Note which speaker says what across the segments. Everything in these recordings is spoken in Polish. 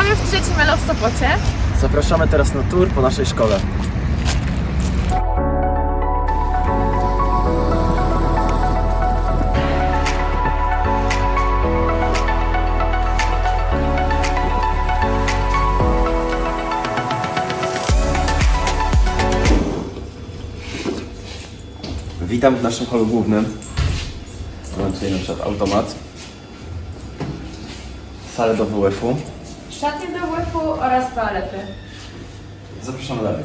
Speaker 1: Witamy w trzecim Elo w Sopocie.
Speaker 2: Zapraszamy teraz na tour po naszej szkole. Witam w naszym holu głównym. Mamy tutaj na przykład automat, salę do WF-u.
Speaker 1: Szatnie do WF-u oraz toalety.
Speaker 2: Zapraszamy dalej.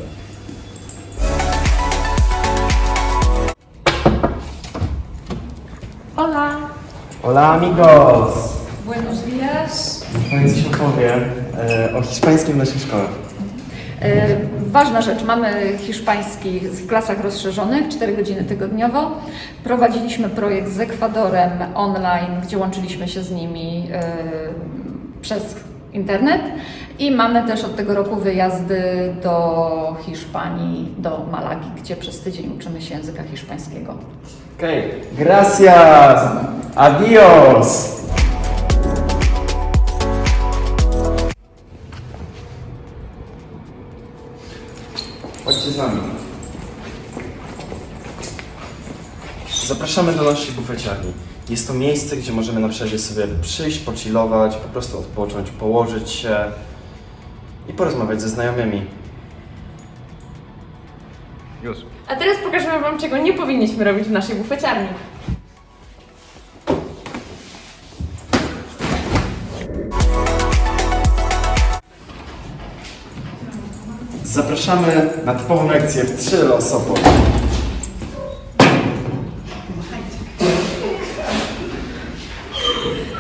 Speaker 1: Hola!
Speaker 2: Hola amigos!
Speaker 1: Buenos días.
Speaker 2: Powiedz coś opowiem e, o hiszpańskim w naszej szkole.
Speaker 3: E, Ważna rzecz, mamy hiszpański w klasach rozszerzonych, 4 godziny tygodniowo. Prowadziliśmy projekt z Ekwadorem online, gdzie łączyliśmy się z nimi e, przez internet i mamy też od tego roku wyjazdy do Hiszpanii, do Malagi, gdzie przez tydzień uczymy się języka hiszpańskiego.
Speaker 2: Okej, gracias! Adios! Chodźcie z nami. Zapraszamy do naszej bufeciarni. Jest to miejsce, gdzie możemy na przykład sobie przyjść, pochillować, po prostu odpocząć, położyć się i porozmawiać ze znajomymi.
Speaker 4: Już.
Speaker 1: A teraz pokażemy Wam, czego nie powinniśmy robić w naszej bufeciarni.
Speaker 2: Zapraszamy na typową lekcję w 3 Sopot.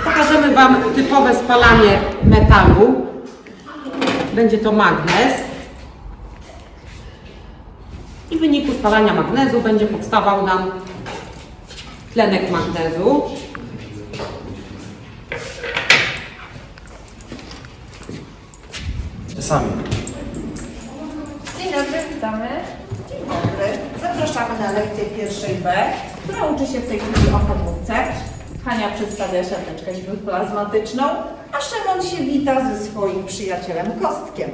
Speaker 5: Pokażemy Wam typowe spalanie metalu. Będzie to magnez. I w wyniku spalania magnezu będzie powstawał nam tlenek magnezu.
Speaker 2: Sami.
Speaker 1: Dzień dobry, witamy.
Speaker 6: Dzień dobry. Zapraszamy na lekcję pierwszej B, która uczy się w tej chwili o komórce. Hania przedstawia siateczkę plazmatyczną, a Szymon się wita ze swoim przyjacielem Kostkiem.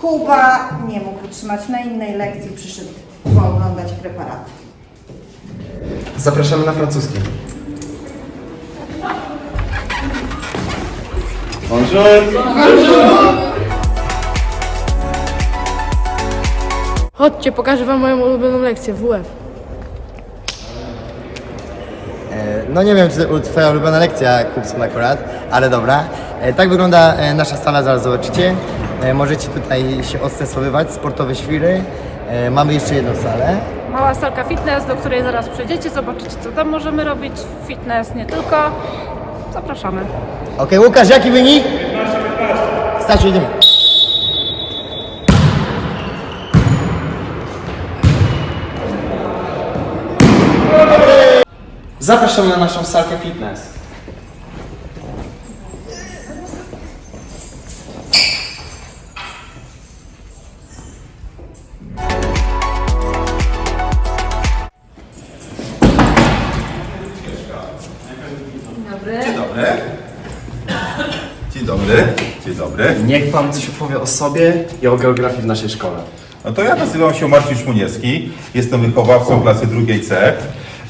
Speaker 6: Kuba nie mógł wytrzymać na innej lekcji, przyszedł pooglądać preparaty.
Speaker 2: Zapraszamy na francuski. Bonjour!
Speaker 7: Chodźcie, pokażę wam moją ulubioną lekcję WF.
Speaker 8: E, No nie wiem, czy twoja ulubiona lekcja, Kupson akurat, ale dobra. E, Tak wygląda e, nasza sala, zaraz zobaczycie. E, Możecie tutaj się odstresowywać, sportowe świry. Mamy jeszcze jedną salę.
Speaker 7: Mała salka fitness, do której zaraz przejdziecie, zobaczycie co tam możemy robić. Fitness nie tylko. Zapraszamy.
Speaker 8: Okej, Łukasz, jaki wynik? Stasiu, idziemy.
Speaker 2: Zapraszamy na naszą salkę fitness.
Speaker 4: Dzień dobry. Dzień dobry. Dzień dobry.
Speaker 2: Niech Pan coś opowie o sobie i o geografii w naszej szkole.
Speaker 4: No to ja nazywam się Marcin Szmuniewski. Jestem wychowawcą klasy drugiej C.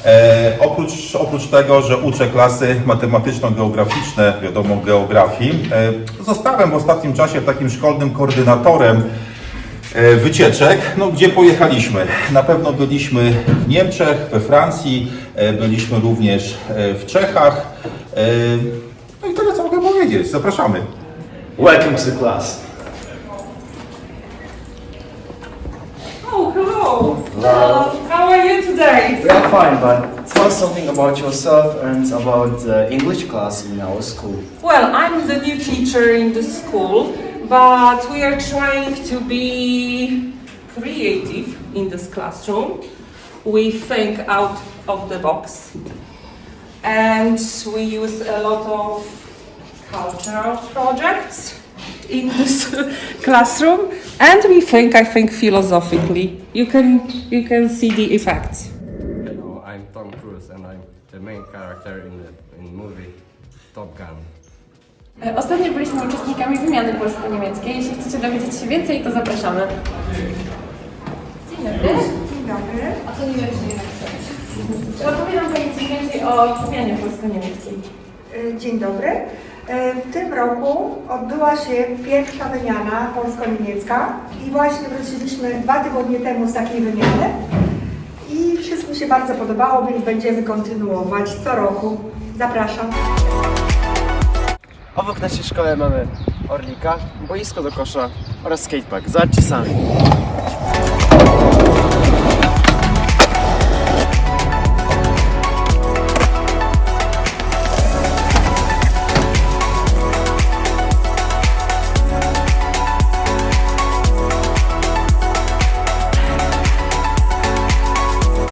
Speaker 4: E, oprócz, oprócz tego, że uczę klasy matematyczno-geograficzne, wiadomo, geografii, e, zostałem w ostatnim czasie takim szkolnym koordynatorem e, wycieczek, no, gdzie pojechaliśmy. Na pewno byliśmy w Niemczech, we Francji, e, byliśmy również e, w Czechach. E, no i tyle, co mogę powiedzieć. Zapraszamy.
Speaker 2: Welcome to the class.
Speaker 9: Oh, hello. You today?
Speaker 10: We are fine, but tell us something about yourself and about the English class in our school.
Speaker 9: Well, I'm the new teacher in the school, but we are trying to be creative in this classroom. We think out of the box and we use a lot of cultural projects in this classroom and we think I think philosophically. You can you can see the effects.
Speaker 11: Hello, I'm Tom Cruise and I'm the main character in the in movie Top Gun.
Speaker 1: E, Ostatnio byliśmy uczestnikami wymiany polsko-niemieckiej. Jeśli chcecie dowiedzieć się więcej, to zapraszamy. Dzień dobry.
Speaker 6: Dzień dobry.
Speaker 1: A co niemieckie Czy opowie nam Pani coś więcej o wymianie polsko-niemieckiej?
Speaker 6: E, Dzień dobry. E, W tym roku odbyła się pierwsza wymiana polsko-niemiecka i właśnie wróciliśmy dwa tygodnie temu z takiej wymiany i wszystkim się bardzo podobało, więc będziemy kontynuować co roku. Zapraszam.
Speaker 2: Obok naszej szkoły mamy Orlika, boisko do kosza oraz skatepark. Zobaczcie sami.